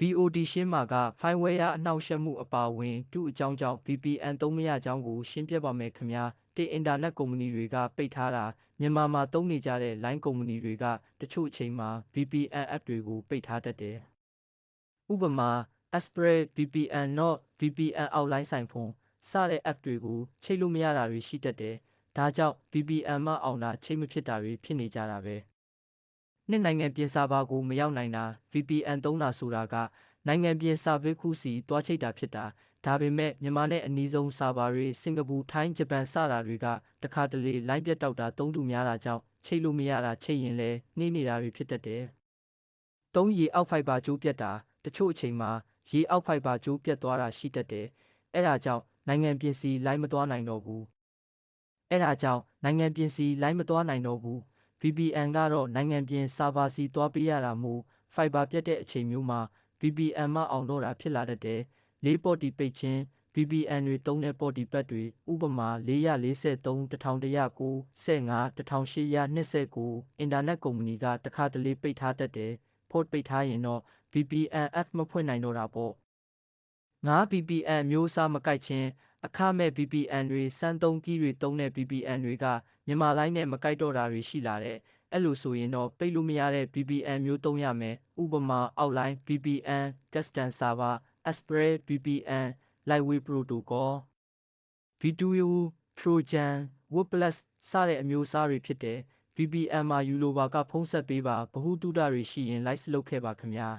BOD ရှင်းမှာက fireware အနှောင့်အယှက်မှုအပါအဝင်တူအကြောင်းကြောင့် VPN သုံးမရကြောင်းကိုရှင်းပြပါမယ်ခင်ဗျာတင်အင်တာနက်ကုမ္ပဏီတွေကပိတ်ထားတာမြန်မာမှာသုံးနေကြတဲ့ line ကုမ္ပဏီတွေကတချို့အချိန်မှာ VPN app တွေကိုပိတ်ထားတတ်တယ်ဥပမာ Asprey VPN Not VPN outline ဆိုင်ဖုန်းစတဲ့ app တွေကိုချိတ်လို့မရတာတွေရှိတတ်တယ်ဒါကြောင့် VPN မအောင်တာချိတ်မဖြစ်တာတွေဖြစ်နေကြတာပဲ နှစ်နိုင်ငံပြင်စာဘာကိုမရောက်နိုင်တာ VPN သုံးတာဆိုတာကနိုင်ငံပြင်စာဘေးခုစီတွားချိတ်တာဖြစ်တာဒါပေမဲ့မြန်မာနဲ့အနီးဆုံးစာဘာတွေစင်ကာပူထိုင်းဂျပန်စတာတွေကတခါတလေလိုင်းပြတ်တောက်တာသုံးတူများတာကြောင့်ချိတ်လို့မရတာချိတ်ရင်လည်းနှိမ့်နေတာတွေဖြစ်တတ်တယ်။သုံးရေအောက်ဖိုက်ဘာကျိုးပြတ်တာတချို့အချိန်မှာရေအောက်ဖိုက်ဘာကျိုးပြတ်သွားတာရှိတတ်တယ်။အဲဒါကြောင့်နိုင်ငံပြင်စီလိုင်းမသွားနိုင်တော့ဘူး။အဲဒါကြောင့်နိုင်ငံပြင်စီလိုင်းမသွားနိုင်တော့ဘူး VPN ကတော့နိုင်ငံပြင်ဆာဗာစီသွားပေးရတာမို့ Fiber ပြတ်တဲ့အချိန်မျိုးမှာ VPN မအောင်တော့တာဖြစ်လာတတ်တယ်။လေးပေါ်တီပိတ်ခြင်း VPN တွေတုံးတဲ့ပေါ်တီပတ်တွေဥပမာ443 1109 15 1829အင်တာနက်ကုမ္ပဏီကတခါတလေပိတ်ထားတတ်တယ်။ port ပိတ်ထားရင်တော့ VPN app မဖွင့်နိုင်တော့တာပေါ့။ငါ VPN မျိုးအစားမကိုက်ခြင်း အခမဲ့ VPN တွေစမ်းသုံးကီးတွေတုံးတဲ့ VPN တွေကမြန်မာလိုင်းနဲ့မကိုက်တော့တာတွေရှိလာတဲ့အဲ့လိုဆိုရင်တော့ပိတ်လို့မရတဲ့ VPN မျိုးသုံးရမယ်ဥပမာ outline VPN custom server Asprey VPN Lightweight Protocol V2U Trojan WordPress စတဲ့အမျိုးအစားတွေဖြစ်တဲ့ VPN မှာယူလိုပါကဖုံးဆက်ပေးပါဗဟုသုတတွေရှိရင် like လုပ်ခဲ့ပါခင်ဗျာ